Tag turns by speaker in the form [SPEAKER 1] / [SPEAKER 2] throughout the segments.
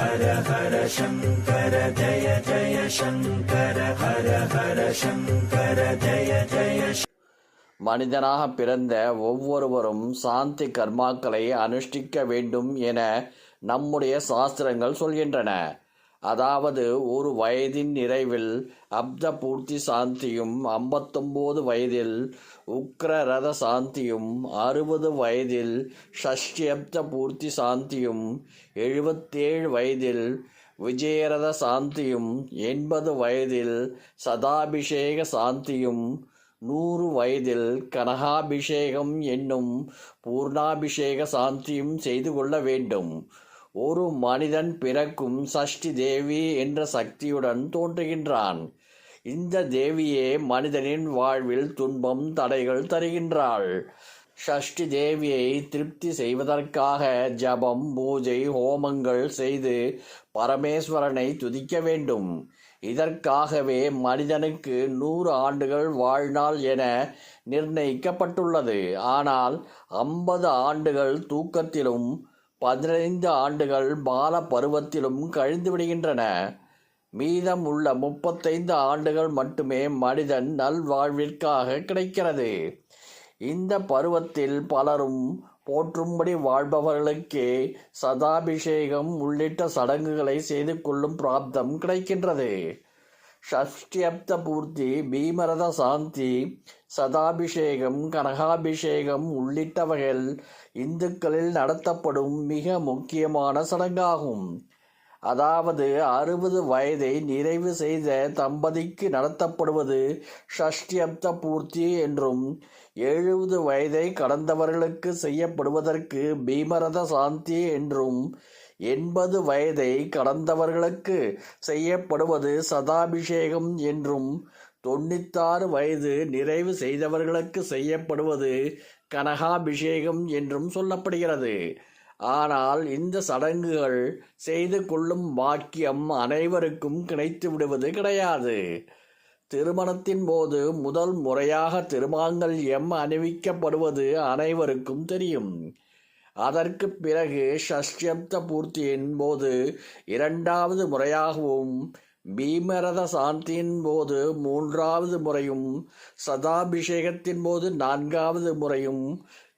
[SPEAKER 1] ஹர ஹர சங்கர ஜய ஜய சங்கர ஹர ஹர சங்கர ஜய ஜய
[SPEAKER 2] மனிதனாக பிறந்த ஒவ்வொருவரும் சாந்தி கர்மாக்களை அனுஷ்டிக்க வேண்டும் என நம்முடைய சாஸ்திரங்கள் சொல்கின்றன. அதாவது ஒரு வயதின் நிறைவில் அப்த பூர்த்தி சாந்தியும் ஐம்பத்தொம்போது வயதில் உக்ரரத சாந்தியும் அறுபது வயதில் ஷஷ்டி அப்த பூர்த்தி சாந்தியும் எழுபத்தேழு வயதில் விஜயரத சாந்தியும் எண்பது வயதில் சதாபிஷேக சாந்தியும் நூறு வயதில் கனகாபிஷேகம் என்னும் பூர்ணாபிஷேக சாந்தியும் செய்து கொள்ள வேண்டும். ஒரு மனிதன் பிறக்கும் சஷ்டி தேவி என்ற சக்தியுடன் தோன்றுகின்றான். இந்த தேவியே மனிதனின் வாழ்வில் துன்பம் தடைகள் தருகின்றாள். ஷஷ்டி தேவியை திருப்தி செய்வதற்காக ஜபம் பூஜை ஹோமங்கள் செய்து பரமேஸ்வரனை துதிக்க வேண்டும். இதற்காகவே மனிதனுக்கு நூறு ஆண்டுகள் வாழ்நாள் என நிர்ணயிக்கப்பட்டுள்ளது. ஆனால் ஐம்பது ஆண்டுகள் தூக்கத்திலும் பதினைந்து ஆண்டுகள் பால பருவத்திலும் கழிந்து விடுகின்றன. மீதம் உள்ள முப்பத்தைந்து ஆண்டுகள் மட்டுமே மனிதன் நல்வாழ்விற்காக கிடைக்கிறது. இந்த பருவத்தில் பலரும் போற்றும்படி வாழ்பவர்களுக்கே சதாபிஷேகம் உள்ளிட்ட சடங்குகளை செய்து கொள்ளும் பிராப்தம் கிடைக்கின்றது. ஷஷ்டியப்தபூர்த்தி பீமரத சாந்தி சதாபிஷேகம் கனகாபிஷேகம் உள்ளிட்டவைகள் இந்துக்களில் நடத்தப்படும் மிக முக்கியமான சடங்காகும். அதாவது அறுபது வயதை நிறைவு செய்த தம்பதிக்கு நடத்தப்படுவது ஷஷ்டியப்த பூர்த்தி என்றும் எழுபது வயதை கடந்தவர்களுக்கு செய்யப்படுவதற்கு பீமரத சாந்தி என்றும் எண்பது வயதை கடந்தவர்களுக்கு செய்யப்படுவது சதாபிஷேகம் என்றும் தொண்ணூத்தாறு வயது நிறைவு செய்தவர்களுக்கு செய்யப்படுவது கனகாபிஷேகம் என்றும் சொல்லப்படுகிறது. ஆனால் இந்த சடங்குகள் செய்து கொள்ளும் பாக்கியம் அனைவருக்கும் கிடைத்து விடுவது கிடையாது. திருமணத்தின் போது முதல் முறையாக திருமாங்கல்யம் அணிவிக்கப்படுவது அனைவருக்கும் தெரியும். அதற்கு பிறகு ஷஷ்யப்த பூர்த்தியின் போது இரண்டாவது முறையாகவும் பீமரத சாந்தியின் போது மூன்றாவது முறையும் சதாபிஷேகத்தின் போது நான்காவது முறையும்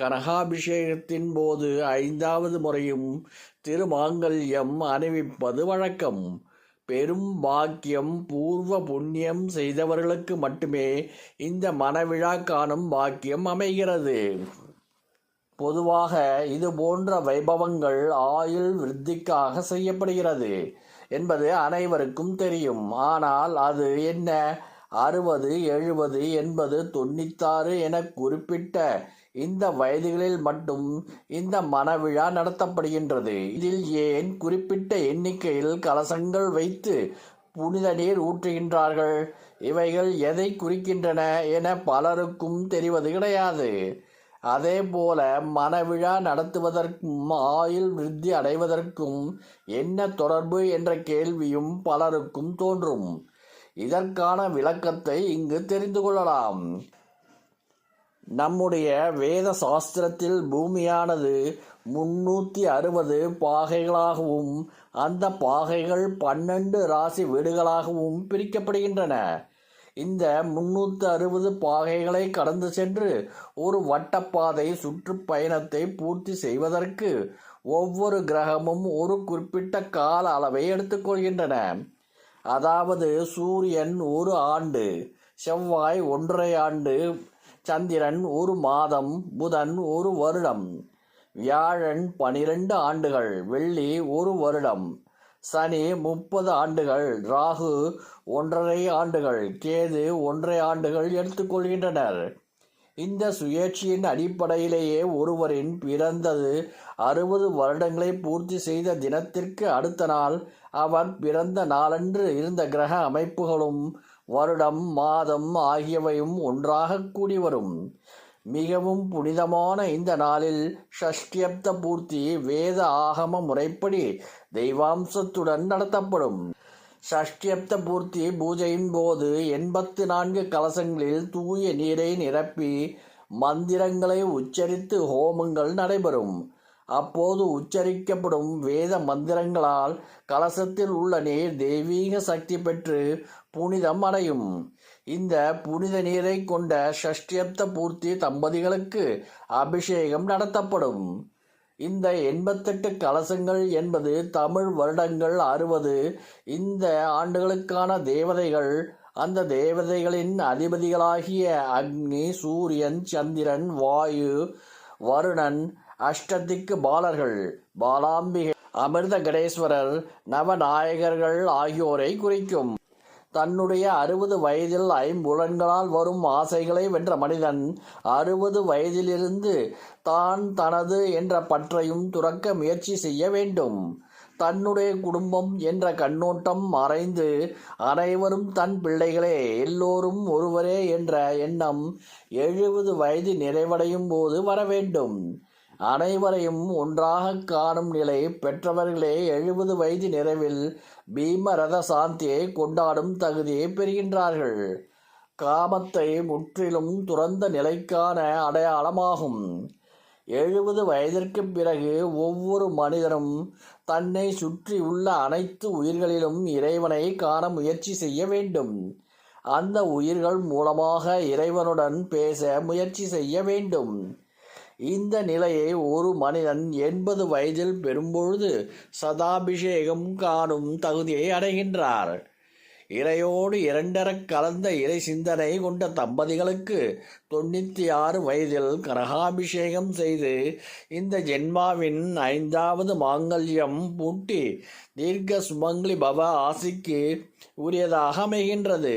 [SPEAKER 2] கனகாபிஷேகத்தின் போது ஐந்தாவது முறையும் திருமாங்கல்யம் அணிவிப்பது வழக்கம். பெரும் பாக்கியம் பூர்வ புண்ணியம் செய்தவர்களுக்கு மட்டுமே இந்த மனவிழா காணும் பாக்கியம் அமைகிறது. பொதுவாக இது போன்ற வைபவங்கள் ஆயுள் விருத்திக்காக செய்யப்படுகிறது என்பது அனைவருக்கும் தெரியும். ஆனால் அது என்ன? அறுபது எழுபது எண்பது தொண்ணூத்தாறு என குறிப்பிட்ட இந்த வயதுகளில் மட்டும் இந்த மனவிழா நடத்தப்படுகின்றது. இதில் ஏன் குறிப்பிட்ட எண்ணிக்கையில் கலசங்கள் வைத்து புனித நீர் ஊற்றுகின்றார்கள்? இவைகள் எதை குறிக்கின்றன என பலருக்கும் தெரிவது கிடையாது. அதே போல மனவிழா நடத்துவதற்கும் ஆயுள் விருத்தி அடைவதற்கும் என்ன தொடர்பு என்ற கேள்வியும் பலருக்கும் தோன்றும். இதற்கான விளக்கத்தை இங்கு தெரிந்து கொள்ளலாம். நம்முடைய வேத சாஸ்திரத்தில் பூமியானது முன்னூற்றி அறுபது பாகைகளாகவும் அந்த பாகைகள் பன்னெண்டு ராசி வீடுகளாகவும் பிரிக்கப்படுகின்றன. இந்த முன்னூற்றி அறுபது பாகைகளை கடந்து சென்று ஒரு வட்டப்பாதை சுற்றுப்பயணத்தை பூர்த்தி செய்வதற்கு ஒவ்வொரு கிரகமும் ஒரு குறிப்பிட்ட கால அளவை எடுத்துக்கொள்கின்றன. அதாவது சூரியன் ஒரு ஆண்டு செவ்வாய் ஒன்றரை ஆண்டு சந்திரன் ஒரு மாதம் புதன் ஒரு வருடம் வியாழன் பனிரெண்டு ஆண்டுகள் வெள்ளி ஒரு வருடம் சனி முப்பது ஆண்டுகள் ராகு ஒன்றரை ஆண்டுகள் கேது ஒன்றரை ஆண்டுகள் எடுத்துக்கொள்கின்றனர் இந்த சுயேட்சையின் அடிப்படையிலேயே ஒருவரின் பிறந்தது அறுபது வருடங்களை பூர்த்தி செய்த தினத்திற்கு அடுத்த நாள் அவர் பிறந்த நாளன்று இருந்த கிரக அமைப்புகளும் வருடம் மாதம் ஆகியவையும் ஒன்றாக கூடி வரும். மிகவும் புனிதமான இந்த நாளில் ஷஷ்டியப்த பூர்த்தி வேத ஆகம முறைப்படி தெய்வாம்சத்துடன் நடத்தப்படும். ஷஷ்டியப்த பூர்த்தி பூஜையின் போது எண்பத்து நான்கு கலசங்களில் தூய நீரை நிரப்பி மந்திரங்களை உச்சரித்து ஹோமங்கள் நடைபெறும். அப்போது உச்சரிக்கப்படும் வேத மந்திரங்களால் கலசத்தில் உள்ள நீர் தெய்வீக சக்தி பெற்று புனிதம் அடையும். இந்த புனித நீரை கொண்ட ஷஷ்டியப்த பூர்த்தி தம்பதிகளுக்கு அபிஷேகம் நடத்தப்படும். இந்த எண்பத்தெட்டு கலசங்கள் என்பது தமிழ் வருடங்கள் அறுபது. இந்த ஆண்டுகளுக்கான தேவதைகள் அந்த தேவதைகளின் அதிபதிகளாகிய அக்னி சூரியன் சந்திரன் வாயு வருணன் அஷ்டதிக்கு பாலர்கள் பாலாம்பிகை அமிர்த கடேஸ்வரர் நவநாயகர்கள் ஆகியோரை குறிக்கும். தன்னுடைய அறுபது வயதில் ஐம்புலன்களால் வரும் ஆசைகளை வென்ற மனிதன் அறுபது வயதிலிருந்து தான் தனது என்ற பற்றையும் துறக்க முயற்சி செய்ய வேண்டும். தன்னுடைய குடும்பம் என்ற கண்ணோட்டம் மறைந்து அனைவரும் தன் பிள்ளைகளே எல்லோரும் ஒருவரே என்ற எண்ணம் எழுபது வயது நிறைவடையும் போது வர வேண்டும். அனைவரையும் ஒன்றாக காணும் நிலை பெற்றவர்களே எழுபது வயது நிறைவில் பீமரத சாந்தியை கொண்டாடும் தகுதியை பெறுகின்றார்கள். காமத்தை முற்றிலும் துறந்த நிலைக்கான அடையாளமாகும். எழுபது வயதிற்கு பிறகு ஒவ்வொரு மனிதனும் தன்னை சுற்றியுள்ள அனைத்து உயிர்களிலும் இறைவனை காண முயற்சி செய்ய வேண்டும். அந்த உயிர்கள் மூலமாக இறைவனுடன் பேச முயற்சி செய்ய வேண்டும். இந்த நிலையை ஒரு மனிதன் எண்பது வயதில் பெறும்பொழுது சதாபிஷேகம் காணும் தகுதியை அடைகின்றார். இறையோடு இரண்டரக் கலந்த இறை சிந்தனை கொண்ட தம்பதிகளுக்கு தொண்ணூற்றி ஆறு வயதில் கனகாபிஷேகம் செய்து இந்த ஜென்மாவின் ஐந்தாவது மாங்கல்யம் பூட்டி தீர்க்க சுமங்கலி பவ ஆசிக்கு உரியதாக அமைகின்றது.